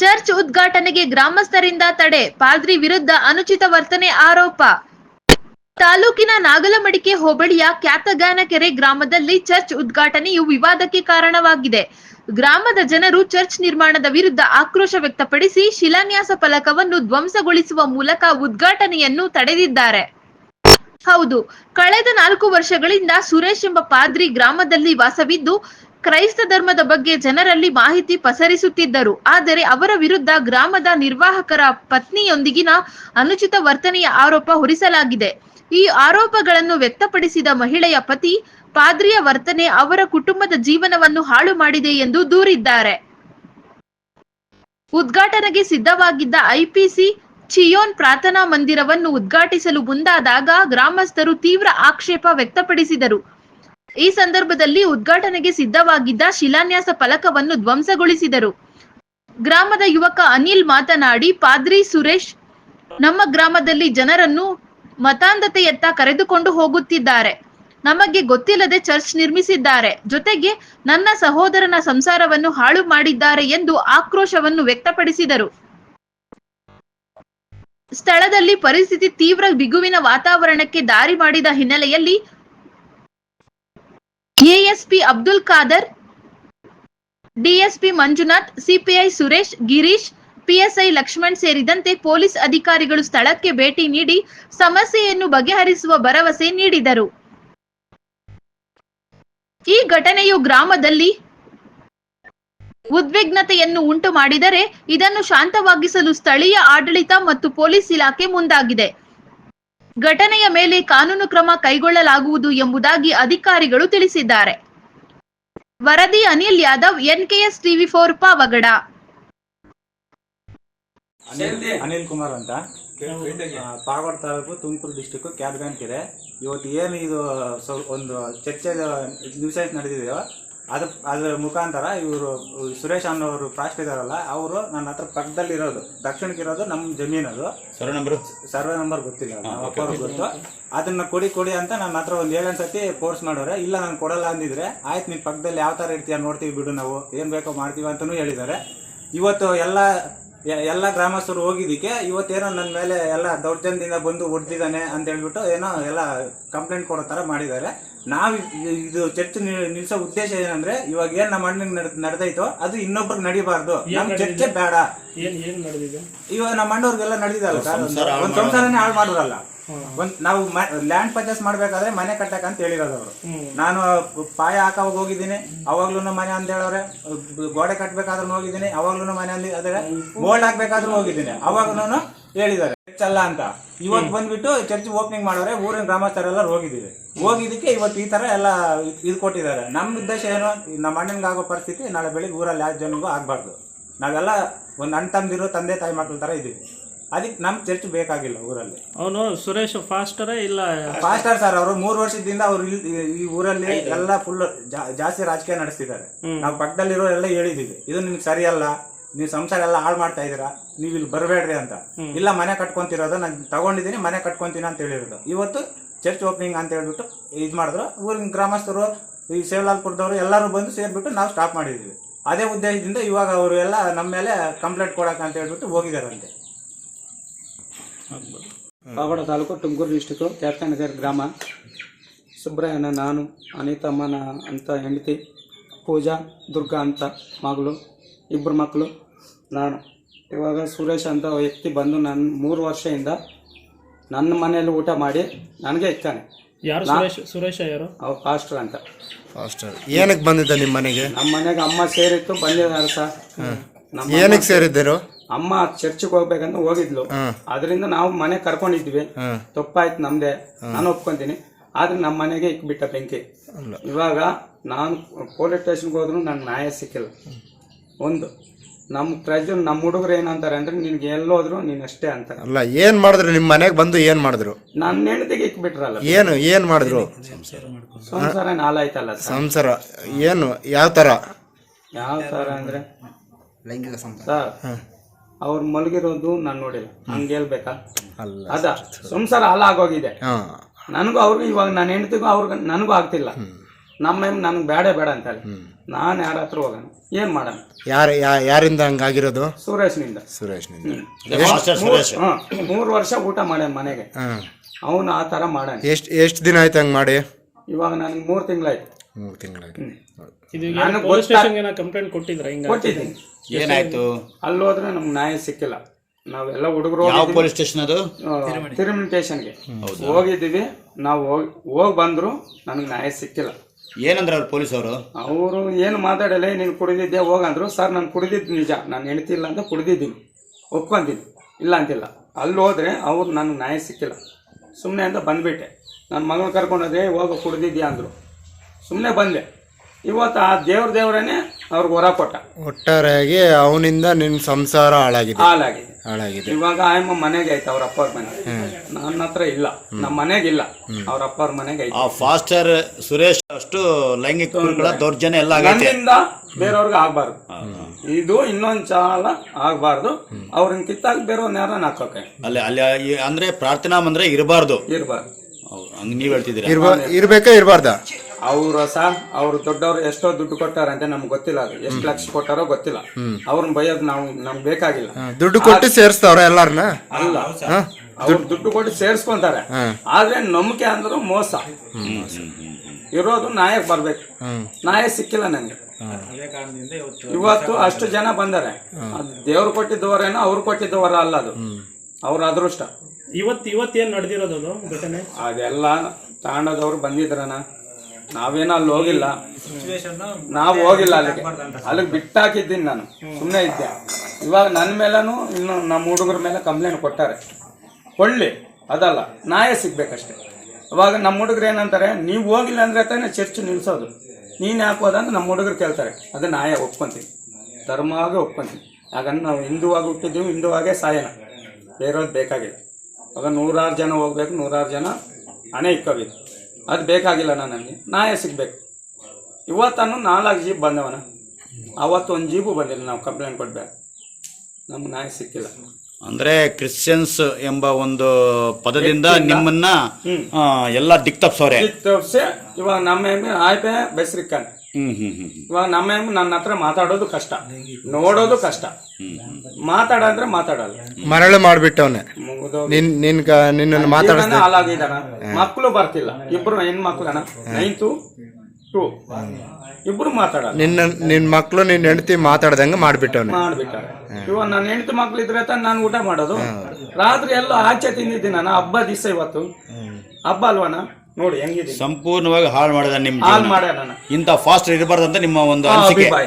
Church ಉದ್ಘಾಟನೆಗೆ ಗ್ರಾಮಸ್ಥರಿಂದ ತಡೆ, ಪಾದ್ರಿ ವಿರುದ್ಧ ಅನುಚಿತ ವರ್ತನೆ ಆರೋಪ. ತಾಲೂಕಿನ ನಾಗಲಮಡಿಕೆ ಹೋಬಳಿಯ ಕ್ಯಾತಗಾನಕೆರೆ ಗ್ರಾಮದಲ್ಲಿ ಚರ್ಚ್ ಉದ್ಘಾಟನೆಯು ವಿವಾದಕ್ಕೆ ಕಾರಣವಾಗಿದೆ. ಗ್ರಾಮದ ಜನರು ಚರ್ಚ್ ನಿರ್ಮಾಣದ ವಿರುದ್ಧ ಆಕ್ರೋಶ ವ್ಯಕ್ತಪಡಿಸಿ ಶಿಲಾನ್ಯಾಸ ಫಲಕವನ್ನು ಧ್ವಂಸಗೊಳಿಸುವ ಮೂಲಕ ಉದ್ಘಾಟನೆಯನ್ನು ತಡೆದಿದ್ದಾರೆ. ಹೌದು, ಕಳೆದ ನಾಲ್ಕು ವರ್ಷಗಳಿಂದ ಸುರೇಶ್ ಎಂಬ ಪಾದ್ರಿ ಗ್ರಾಮದಲ್ಲಿ ವಾಸವಿದ್ದು ಕ್ರೈಸ್ತ ಧರ್ಮದ ಬಗ್ಗೆ ಜನರಲ್ಲಿ ಮಾಹಿತಿ ಪಸರಿಸುತ್ತಿದ್ದರು. ಆದರೆ ಅವರ ವಿರುದ್ಧ ಗ್ರಾಮದ ನಿರ್ವಾಹಕರ ಪತ್ನಿಯೊಂದಿಗಿನ ಅನುಚಿತ ವರ್ತನೆಯ ಆರೋಪ ಹೊರಿಸಲಾಗಿದೆ. ಈ ಆರೋಪಗಳನ್ನು ವ್ಯಕ್ತಪಡಿಸಿದ ಮಹಿಳೆಯ ಪತಿ, ಪಾದ್ರಿಯ ವರ್ತನೆ ಅವರ ಕುಟುಂಬದ ಜೀವನವನ್ನು ಹಾಳು ಮಾಡಿದೆ ಎಂದು ದೂರಿದ್ದಾರೆ. ಉದ್ಘಾಟನೆಗೆ ಸಿದ್ಧವಾಗಿದ್ದ ಐಪಿಸಿ ಚಿಯೋನ್ ಪ್ರಾರ್ಥನಾ ಮಂದಿರವನ್ನು ಉದ್ಘಾಟಿಸಲು ಮುಂದಾದಾಗ ಗ್ರಾಮಸ್ಥರು ತೀವ್ರ ಆಕ್ಷೇಪ ವ್ಯಕ್ತಪಡಿಸಿದರು. ಈ ಸಂದರ್ಭದಲ್ಲಿ ಉದ್ಘಾಟನೆಗೆ ಸಿದ್ಧವಾಗಿದ್ದ ಶಿಲಾನ್ಯಾಸ ಫಲಕವನ್ನು ಧ್ವಂಸಗೊಳಿಸಿದರು. ಗ್ರಾಮದ ಯುವಕ ಅನಿಲ್ ಮಾತನಾಡಿ, ಪಾದ್ರಿ ಸುರೇಶ್, ನಮ್ಮ ಗ್ರಾಮದಲ್ಲಿ ಜನರನ್ನು ಮತಾಂಧತೆಯತ್ತ ಕರೆದುಕೊಂಡು ಹೋಗುತ್ತಿದ್ದಾರೆ. ನಮಗೆ ಗೊತ್ತಿಲ್ಲದೆ ಚರ್ಚ್ ನಿರ್ಮಿಸಿದ್ದಾರೆ. ಜೊತೆಗೆ ನನ್ನ ಸಹೋದರನ ಸಂಸಾರವನ್ನು ಹಾಳು ಮಾಡಿದ್ದಾರೆ ಎಂದು ಆಕ್ರೋಶವನ್ನು ವ್ಯಕ್ತಪಡಿಸಿದರು. ಸ್ಥಳದಲ್ಲಿ ಪರಿಸ್ಥಿತಿ ತೀವ್ರ ಬಿಗುವಿನ ವಾತಾವರಣಕ್ಕೆ ದಾರಿ ಮಾಡಿದ ಹಿನ್ನೆಲೆಯಲ್ಲಿ ASP Abdul Khader, DSP Manjunath, CPI Suresh, Girish, PSI Lakshman ಸೇರಿದಂತೆ ಪೊಲೀಸ್ ಅಧಿಕಾರಿಗಳು ಸ್ಥಳಕ್ಕೆ ಭೇಟಿ ನೀಡಿ ಸಮಸ್ಯೆಯನ್ನು ಬಗೆಹರಿಸುವ ಭರವಸೆ ನೀಡಿದರು. ಈ ಘಟನೆಯು ಗ್ರಾಮದಲ್ಲಿ ಉದ್ವಿಗ್ನತೆಯನ್ನು ಉಂಟು ಮಾಡಿದರೆ ಇದನ್ನು ಶಾಂತವಾಗಿಸಲು ಸ್ಥಳೀಯ ಆಡಳಿತ ಮತ್ತು ಪೊಲೀಸ್ ಇಲಾಖೆ ಮುಂದಾಗಿದೆ. ಘಟನೆಯ ಮೇಲೆ ಕಾನೂನು ಕ್ರಮ ಕೈಗೊಳ್ಳಲಾಗುವುದು ಎಂಬುದಾಗಿ ಅಧಿಕಾರಿಗಳು ತಿಳಿಸಿದ್ದಾರೆ. ವರದಿ Anil Yadav NKS TV four Pavagada. Anil Anil Kumar ಅಂತ. ಆ, ಪಾವಗಡ ತಾಲೂಕು ತುಮಕೂರು ಡಿಸ್ಟಿಕ್ ಕ್ಯಾದ್ಗಾನ್ಕೆರೆ ಇವತ್ತು ಏನು ಇದು ಸ್ವ- ಒಂದು ಚರ್ಚೆ ನ್ಯೂಸ್ ನಡೆದಿದೆಯೋ ಅದ್ರ ಅದ್ರ ಮುಖಾಂತರ ಇವರು ಸುರೇಶ್ ಅನ್ನೋರು ಪ್ರಾಸ್ಟ್ ಇದಾರಲ್ಲ ಅವರು ನನ್ನ ಹತ್ರ ಪಕ್ಕದಲ್ಲಿರೋದು. ದಕ್ಷಿಣಕ್ಕಿರೋದು ನಮ್ಮ ಅದು ಸರ್ವೆ ನಂಬರ್ ಸರ್ವೆ ನಂಬರ್ ಗೊತ್ತಿಲ್ಲ ನಮ್ಮ ಅಪ್ಪವ್ರಿಗೆ ಗೊತ್ತು. ಅದನ್ನ ಕೊಡಿ ಕೊಡಿ ಅಂತ ನನ್ನ ಹತ್ರ ಒಂದು ಏಳೆಂಟು ಸತಿ ಫೋರ್ಸ್ ಮಾಡೋರೆ ಇಲ್ಲ ನಾನು ಕೊಡಲ್ಲ ಅಂದಿದ್ರೆ ಆಯ್ತು ನಿನ್ ಪಕ್ಕದಲ್ಲಿ ಯಾವ ತರ ಇರ್ತೀಯ ನೋಡ್ತೀವಿ ಬಿಡು ನಾವು ಏನ್ ಬೇಕೋ ಮಾಡ್ತೀವಿ ಅಂತಾನೂ ಹೇಳಿದ್ದಾರೆ. ಇವತ್ತು ಎಲ್ಲ ಎಲ್ಲ ಗ್ರಾಮಸ್ಥರು ಹೋಗಿದ್ದಕ್ಕೆ ಇವತ್ತೇನೋ ನನ್ನ ಮೇಲೆ ಎಲ್ಲ ದೌರ್ಜನ್ಯದಿಂದ ಬಂದು ಹೊಡೆದಿದ್ದಾನೆ ಅಂತ ಹೇಳ್ಬಿಟ್ಟು ಏನೋ ಎಲ್ಲ ಕಂಪ್ಲೇಂಟ್ ಕೊಡೋ ಥರ ಮಾಡಿದ್ದಾರೆ. ನಾವು ಇದು ಚರ್ಚ್ ನಿಲ್ಸೋ ಉದ್ದೇಶ ಏನಂದ್ರೆ ಇವಾಗ ಏನ್ ನಮ್ಮ ಅಣ್ಣಂಗ್ ನಡೆದೈತೋ ಅದು ಇನ್ನೊಬ್ರು ನಡಿಬಾರ್ದು. ನಮ್ ಚರ್ಚೆ ಬೇಡ. ಏನ್ ಏನ್ ನಡೆದಿದೆ? ಇವಾಗ ನಮ್ಮ ಅಣ್ಣವ್ರಿಗೆಲ್ಲ ನಡೆದಿದಲ್ಲ ಸರ್ ಒಂದ್ ಸಂಸಾರನೇ ಹಾಳು ಮಾಡೋರಲ್ಲ ಒಂದ್ ನಾವು ಲ್ಯಾಂಡ್ ಪರ್ಚೇಸ್ ಮಾಡ್ಬೇಕಾದ್ರೆ ಮನೆ ಕಟ್ಟಕ್ ಅಂತ ಹೇಳಿರೋದು ಅವರು. ನಾನು ಪಾಯ ಹಾಕವಾಗ ಹೋಗಿದ್ದೀನಿ ಅವಾಗ್ಲೂ ಮನೆ ಅಂತ ಹೇಳೋರೆ ಗೋಡೆ ಕಟ್ಬೇಕಾದ್ರೂ ಹೋಗಿದ್ದೀನಿ ಅವಾಗ್ಲೂ ಮನೆ ಅಂದಿ ಅದೇ ಬೋಲ್ಡ್ ಹಾಕ್ಬೇಕಾದ್ರೂ ಹೋಗಿದ್ದೀನಿ. ಅವಾಗ್ಲೂ ಹೇಳಿದ್ದಾರೆ ಚರ್ಚ್ ಅಲ್ಲ ಅಂತ. ಇವತ್ತು ಬಂದ್ಬಿಟ್ಟು ಚರ್ಚ್ ಓಪನಿಂಗ್ ಮಾಡೋರೆ ಊರಿನ ಗ್ರಾಮಸ್ಥರೆಲ್ಲ ಹೋಗಿದ್ದೀವಿ. ಹೋಗಿದ್ದಕ್ಕೆ ಇವತ್ತು ಈ ತರ ಎಲ್ಲ ಇದು ಕೊಟ್ಟಿದ್ದಾರೆ. ನಮ್ಮ ಉದ್ದೇಶ ಏನು ನಮ್ಮ ಅಣ್ಣನಿಗೆ ಆಗೋ ಪರಿಸ್ಥಿತಿ ನಾಳೆ ಬೆಳಿಗ್ಗೆ ಊರಲ್ಲಿ ಯಾವ ಜನಗೂ ಆಗ್ಬಾರ್ದು. ನಾವೆಲ್ಲ ಒಂದು ಅಣ್ಣ ತಂದಿರೋ ತಂದೆ ತಾಯಿ ಮಕ್ಳ ತರ ಇದೀವಿ ಅದಕ್ಕೆ ನಮ್ ಚರ್ಚ್ ಬೇಕಾಗಿಲ್ಲ ಊರಲ್ಲಿ. ಅವನು ಸುರೇಶ್ ಫಾಸ್ಟರ ಇಲ್ಲ? ಫಾಸ್ಟರ್ ಸರ್ ಅವರು ಮೂರು ವರ್ಷದಿಂದ ಅವ್ರು ಇಲ್ಲಿ ಈ ಊರಲ್ಲಿ ಎಲ್ಲ ಫುಲ್ ಜಾಸ್ತಿ ರಾಜಕೀಯ ನಡೆಸ್ತಿದ್ದಾರೆ. ನಾವು ಪಕ್ಕದಲ್ಲಿರೋ ಎಲ್ಲ ಹೇಳಿದೀವಿ ಇದು ನಿಮ್ಗೆ ಸರಿಯಲ್ಲ ನೀವು ಸಂಸಾರ ಎಲ್ಲ ಹಾಳು ಮಾಡ್ತಾ ಇದೀರಾ ನೀವು ಇಲ್ಲಿ ಬರಬೇಡ್ರಿ ಅಂತ. ಇಲ್ಲ ಮನೆ ಕಟ್ಕೊಂತಿರೋದು ನಾನು ತಗೊಂಡಿದ್ದೀನಿ ಮನೆ ಕಟ್ಕೊಂತೀನಿ ಅಂತ ಹೇಳಿರೋದು. ಇವತ್ತು ಚರ್ಚ್ ಓಪನಿಂಗ್ ಅಂತ ಹೇಳ್ಬಿಟ್ಟು ಇದು ಮಾಡಿದ್ರು. ಊರಿನ ಗ್ರಾಮಸ್ಥರು ಈ ಸೇವಲಾಲ್ಪುರದವರು ಎಲ್ಲರೂ ಬಂದು ಸೇರ್ಬಿಟ್ಟು ನಾವು ಸ್ಟಾಪ್ ಮಾಡಿದ್ವಿ. ಅದೇ ಉದ್ದೇಶದಿಂದ ಇವಾಗ ಅವರು ಎಲ್ಲ ನಮ್ಮ ಮೇಲೆ ಕಂಪ್ಲೇಂಟ್ ಕೊಡಕ್ಕೆ ಅಂತ ಹೇಳ್ಬಿಟ್ಟು ಹೋಗಿದಾರಂತೆ. ಪಾವಗಡ ತಾಲೂಕು ತುಮಕೂರು ಡಿಸ್ಟಿಕ್ಕು ಕ್ಯಾಪ್ಟನಗರ್ ಗ್ರಾಮ. ಸುಬ್ರಯ್ಯನ ನಾನು ಅನಿತಮ್ಮನ ಅಂತ ಹೆಂಡತಿ ಪೂಜಾ ದುರ್ಗಾ ಅಂತ ಮಗಳು ಇಬ್ಬರು ಮಕ್ಕಳು ನಾನು. ಇವಾಗ ಸುರೇಶ್ ಅಂತ ವ್ಯಕ್ತಿ ಬಂದು ನನ್ನ ಮೂರು ವರ್ಷದಿಂದ ನನ್ನ ಮನೆಯಲ್ಲಿ ಊಟ ಮಾಡಿ ನನಗೆ ಇಕ್ತಾನೆ ಯಾರು ಸುರೇಶ್ ಸುರೇಶ ಯಾರು? ಅವ್ರು ಪಾಸ್ಟರ್ ಅಂತ. ಫಾಸ್ಟರ್ ಏನಕ್ಕೆ ಬಂದಿದ್ದ ನಿಮ್ಮ ಮನೆಗೆ? ನಮ್ಮ ಮನೆಗೆ ಅಮ್ಮ ಸೇರಿತ್ತು ಬಂದಿದ್ದಾರೆ ಸರ್. ನಮ್ಮ ಏನಕ್ಕೆ ಸೇರಿದ್ದರು? ಅಮ್ಮ ಚರ್ಚಿಗೆ ಹೋಗ್ಬೇಕಂತ ಹೋಗಿದ್ಲು. ಅದರಿಂದ ನಾವು ಮನೆ ಕರ್ಕೊಂಡಿದ್ವಿ. ತಪ್ಪಾಯ್ತು ನಮ್ದೆ. ನಾನು ಒಪ್ಕೊಂತೀನಿ. ಆದ್ರೆ ನಮ್ಮ ಮನೆಗೆ ಇಕ್ಬಿಟ್ಟ ಬೆಂಕಿ. ಇವಾಗ ನಾನು ಪೊಲೀಸ್ ಸ್ಟೇಷನ್ಗೆ ಹೋದ್ರು ನಂಗೆ ನ್ಯಾಯ ಸಿಕ್ಕಿಲ್ಲ. ಒಂದು ನಮ್ಮ ಪ್ರಜೆ ನಮ್ಮ ಹುಡುಗರು ಏನಂತಾರೆ ಅಂದ್ರೆ ನಿನ್ಗೆ ಎಲ್ಲೋದ್ರು ನೀನ್ ಅಷ್ಟೇ ಅಂತ. ಅಲ್ಲ ಏನ್ ಮಾಡಿದ್ರು? ನಿಮ್ಮ ಮನೆಗೆ ಬಂದು ಏನ್ ಮಾಡಿದ್ರು? ನನ್ನ ಹೆಂಡತಿಗೆ ಇಕ್ಬಿಟ್ರಲ್ಲ. ಏನು ಏನ್ ಮಾಡಿದ್ರು? ಸಂಸಾರ ನಾಲಾಯ್ತಲ್ಲ ಆಯ್ತಲ್ಲ ಸಂಸಾರ ಏನು ಯಾವ ತರ? ಯಾವ ತರ ಅಂದ್ರೆ ಸರ್ ಅವ್ರು ಮಲಗಿರೋದು ನಾನು ನೋಡಿಲ್ಲ. ಹಂಗೆ ಹೇಳ್ಬೇಕಾ? ಅಲ್ಲ ಅದ ಸಂಸಾರ ಹಾಳಾಗೋಗಿದೆ. ಆಗೋಗಿದೆ ನನಗೂ ಅವ್ರಿಗೂ ಇವಾಗ ನಾನು ಹೆಂಡತಿಗೂ ಅವ್ರಿಗೆ ನನಗೂ ಆಗ್ತಿಲ್ಲ. ನಮ್ಮ ನನಗೆ ಬೇಡ ಬೇಡ ಅಂತಾರೆ ನಾನು ಯಾರ ಹತ್ರ ಹೋಗೋಣ ಏನ್ ಮಾಡೋಣ ಯಾರ ಯಾ- ಯಾರಿಂದ ಹಂಗಾಗಿರೋದು ಸುರೇಶ್ನಿಂದ. ಸುರೇಶ್ನಿಂದ. ಸುರೇಶ್? ಹಾ, ಮೂರು ವರ್ಷ ಊಟ ಮಾಡ್ಯಾನ ಮನೆಗೆ. ಹಾಂ. ಅವನು ಆ ಥರ ಮಾಡ್ಯಾನ. ಎಷ್ಟು ಎಷ್ಟು ದಿನ ಆಯ್ತು ಹಂಗೆ ಮಾಡಿ? ಇವಾಗ ನನಗೆ ಮೂರು ತಿಂಗಳಾಯ್ತು. ಮೂರು ತಿಂಗಳಾಗಿ. ಇದು ನಾನು ಪೊಲೀಸ್ ಗೊತ್ತಾ- ಸ್ಟೇಷನ್ಗೆ ಕಂಪ್ಲೇಂಟ್ ಕೊಟ್ಟಿದ್ರ? ಹಿಂಗ ಕೊಟ್ಟಿದ್ದೀನಿ. ಏನಾಯ್ತು? ಅಲ್ಲಿ ಹೋದ್ರೆ ನಮ್ಗೆ ನ್ಯಾಯ ಸಿಕ್ಕಿಲ್ಲ. ನಾವೆಲ್ಲ ಹುಡುಗರು ಯಾವ ಪೊಲೀಸ್ ಸ್ಟೇಷನ್ ಅದು? ತಿರುಮಲ ಸ್ಟೇಷನ್ಗೆ ಹೋಗಿದ್ದೀವಿ. ನಾವು ಹೋಗಿ ಹೋಗಿ ಬಂದ್ರು ನನಗೆ ನ್ಯಾಯ ಸಿಕ್ಕಿಲ್ಲ. ಏನಂದ್ರೆ ಅವ್ರು ಪೊಲೀಸ್ ಅವರು? ಅವರು ಏನು ಮಾತಾಡಲ್ಲ ನೀನು ಕುಡಿದಿದ್ದೆ ಹೋಗಂದ್ರು ಸರ್ ನಾನು ಕುಡಿದಿದ್ದು ನಿಜ. ನಾನು ಹೆಣ್ತಿಲ್ಲ ಅಂತ ಕುಡಿದಿದ್ದೀನಿ. ಒಪ್ಕೊಂತೀನಿ ಇಲ್ಲ ಅಂತಿಲ್ಲ. ಅಲ್ಲಿ ಹೋದ್ರೆ ಅವ್ರು ನನಗೆ ನ್ಯಾಯ ಸಿಕ್ಕಿಲ್ಲ. ಸುಮ್ಮನೆ ಅಂತ ಬಂದ್ಬಿಟ್ಟೆ. ನನ್ನ ಮಗನ ಕರ್ಕೊಂಡೋದ್ರೆ ಹೋಗ ಕುಡ್ದಿದ್ಯಾ? ಅಂದರು. ಸುಮ್ಮನೆ ಬಂದೆ. ಇವತ್ತು ಆ ದೇವ್ರ ದೇವ್ರೇನೆ ಅವ್ರಿಗೆ ಹೊರ ಕೊಟ್ಟ. ಒಟ್ಟಾರೆಯಾಗಿ ಅವನಿಂದ ನಿನ್ನ ಸಂಸಾರ ಹಾಳಾಗಿದೆ. ಹಾಳಾಗಿದೆ. ಹಾಳಾಗಿದೆ. ಇವಾಗ ಆಯಮ್ಮ ಮನೆಗೆ ಐತೆ ಅವ್ರ ಅಪ್ಪ ಮನೆ ನನ್ನ ಹತ್ರ ಇಲ್ಲ. ನಮ್ಮ ಮನೆಗೆ ಇಲ್ಲ ಅವ್ರ ಮನೆಗೆ ಐತೆ ಆ ಫಾಸ್ಟರ್ ಸುರೇಶ್ ಅಷ್ಟು ಲೈಂಗಿಕ ಕಿರುಕುಳ ದೌರ್ಜನ್ಯ ಎಲ್ಲ ಆಗೈತೆ. ನನ್ನಿಂದ ಬೇರೆಯವ್ರಿಗೆ ಆಗ್ಬಾರ್ದು. ಇದು ಇನ್ನೊಂದ್ ಚಾಲ ಆಗ್ಬಾರ್ದು. ಅವ್ರನ್ನ ಕಿತ್ತಾಗ ಬೇರೆಯವ್ರನ್ನ ಯಾರನ್ನ ಹಾಕೋಕೆ? ಅಲ್ಲಿ ಅಲ್ಲಿ ಈ- ಅಂದ್ರೆ ಪ್ರಾರ್ಥನಾ ಮಂದ್ರೆ ಇರಬಾರ್ದು. ಇರ್ಬಾರ್ದು. ಹಂಗ ನೀವ್ ಹೇಳ್ತಿದ್ದೀರಾ? ಇರ್ಬ ಇರ್ಬೇಕಾ ಇರಬಾರ್ದ? ಅವ್ರ ಸಹ ಅವ್ರು ದೊಡ್ಡವ್ರು ಎಷ್ಟೋ ದುಡ್ಡು ಕೊಟ್ಟಾರ ಅಂತ ನಮ್ಗೆ ಗೊತ್ತಿಲ್ಲ ಅದು. ಎಷ್ಟು ಲಕ್ಷ ಕೊಟ್ಟಾರೋ ಗೊತ್ತಿಲ್ಲ. ಅವ್ರನ್ನ ಬೈಯೋದು ನಾವು ನಮ್ಗೆ ಬೇಕಾಗಿಲ್ಲ. ದುಡ್ಡು ಕೊಟ್ಟು ಸೇರಿಸ್ತಾವ್ರ ಎಲ್ಲಾರನ್ನ ಅಲ್ಲ. ಅವ್ರು ದುಡ್ಡು ಕೊಟ್ಟು ಸೇರ್ಸ್ಕೊಂತಾರೆ. ಆದ್ರೆ ನಂಬಿಕೆ ಅಂದ್ರು ಮೋಸ. ಇರೋದು ನಾಯಕ್ ಬರ್ಬೇಕು. ನಾಯಕ್ ಸಿಕ್ಕಿಲ್ಲ ನಂಗೆ. ಅದೇ ಕಾರಣದಿಂದ ಇವತ್ತು ಇವತ್ತು ಅಷ್ಟು ಜನ ಬಂದಾರೆ. ಅದು ದೇವ್ರು ಕೊಟ್ಟಿದ್ದವರೇನೋ ಅವ್ರು ಕೊಟ್ಟಿದ್ದವರ ಅಲ್ಲ ಅದು. ಅವ್ರ ಅದೃಷ್ಟ. ಇವತ್ತು ಇವತ್ತು ಏನು ನಡೆದಿರೋದು ಅದು ಘಟನೆ? ಅದೆಲ್ಲ ತಾಂಡದವ್ರು ಬಂದಿದ್ರನ. ನಾವೇನೋ ಅಲ್ಲಿ ಹೋಗಿಲ್ಲ. ನಾವು ಹೋಗಿಲ್ಲ ಅಲ್ಲಿಗೆ. ಅಲ್ಲಿಗೆ ಬಿಟ್ಟಾಕಿದ್ದೀನಿ ನಾನು. ಸುಮ್ಮನೆ ಇದ್ದೆ. ಇವಾಗ ನನ್ನ ಮೇಲೂ ಇನ್ನು ನಮ್ಮ ಹುಡುಗರ ಮೇಲೆ ಕಂಪ್ಲೇಂಟ್ ಕೊಟ್ಟಾರೆ. ಕೊಳ್ಳಿ ಅದಲ್ಲ. ನಾಯೇ ಸಿಗ್ಬೇಕಷ್ಟೆ. ಇವಾಗ ನಮ್ಮ ಹುಡುಗರು ಏನಂತಾರೆ ನೀವು ಹೋಗಿಲ್ಲ ಅಂದ್ರೆ ತಾನೇ ಚರ್ಚ್ ನಿಲ್ಸೋದು. ನೀನು ಯಾಕೆ ಹೋದಂದ್ರೆ ನಮ್ಮ ಹುಡುಗರು ಕೇಳ್ತಾರೆ. ಅದು ನ್ಯಾಯ ಒಪ್ಕೊಂತೀನಿ ಧರ್ಮವಾಗೇ ಒಪ್ಕೊಂತೀನಿ ಹಾಗಂದ್ರೆ ನಾವು ಹಿಂದೂವಾಗಿ ಹುಟ್ಟಿದ್ದೀವಿ ಹಿಂದೂವಾಗೇ ಸಾಯನ ಬೇರೋದು ಬೇಕಾಗಿಲ್ಲ. ಆಗ ನೂರಾರು ಜನ ಹೋಗ್ಬೇಕು ನೂರಾರು ಜನ ಹಣೆ ಇಕ್ಕೋಬೇಕು. ಅದು ಬೇಕಾಗಿಲ್ಲ ನನಗೆ ನಾಯ ಸಿಗ್ಬೇಕು. ಇವತ್ತನ್ನು ನಾಲ್ಕು ಜೀಪ್ ಬಂದವನ. ಅವತ್ತು ಒಂದು ಜೀಪು ಬಂದಿಲ್ಲ ನಾವು ಕಂಪ್ಲೇಂಟ್ ಕೊಡ್ಬೇಕು ನಮ್ಗೆ ನ್ಯಾಯ ಸಿಕ್ಕಿಲ್ಲ. ಅಂದ್ರೆ ಕ್ರಿಶ್ಚಿಯನ್ಸ್ ಎಂಬ ಒಂದು ಪದದಿಂದ ನಿಮ್ಮನ್ನ ಎಲ್ಲ ದಿಕ್ತಪ್ಸವ್ರೆ. ತೋರಿಸಿ ಇವಾಗ ನಮ್ಮ ಆಯ್ಪೆ ಬೆಸ್ರಿಕ್ಕನ್. ಇವಾಗ ನಮ್ಮ ನನ್ನ ಹತ್ರ ಮಾತಾಡೋದು ಕಷ್ಟ. ನೋಡೋದು ಕಷ್ಟ. ಮಾತಾಡ ಅಂದ್ರೆ ಮಾತಾಡಲ್ಲ. ಮರಳು ಮಾಡ್ಬಿಟ್ಟವನೆ. ಮಕ್ಕಳು ಬರ್ತಿಲ್ಲ. ಇಬ್ರು ಹೆಣ್ಮಕ್ಳನ ನೈನ್ತು ಟೂ. ಇಬ್ರು ಮಾತಾಡ ನಿನ್ನ ನಿನ್ ಮಕ್ಳು ನಿನ್ ಹೆಂಡತಿ ಮಾತಾಡ್ದಂಗ ಮಾಡ್ಬಿಟ್ಟವನೆ. ಮಾಡ್ಬಿಟ್ಟಾರೆ. ಇವಾಗ ನನ್ನ ಹೆಂಡತಿ ಮಕ್ಳು ಇದ್ರೆ ತಾನೆ ನಾನು ಊಟ ಮಾಡೋದು. ರಾತ್ರಿ ಎಲ್ಲ ಆಚೆ ತಿಂದಿದ್ದೀನಿ ನಾನು. ಹಬ್ಬ ದಿವಸ ಇವತ್ತು. ಹಬ್ಬ ಅಲ್ವನ? ನೋಡಿ ಹೆಂಗಿದೆ? ಸಂಪೂರ್ಣವಾಗಿ ಹಾಳು ಮಾಡಿದ ನಿಮ್ ಹಾಳು ಜೀವನ. ಇಂತ ಇಂಥ ಫಾಸ್ಟ್ ಇರಬಾರ್ದಂತ ಅಂತ ನಿಮ್ಮ ಒಂದು ಅನಿಸಿಕೆ. ಅಭಿಪ್ರಾಯ.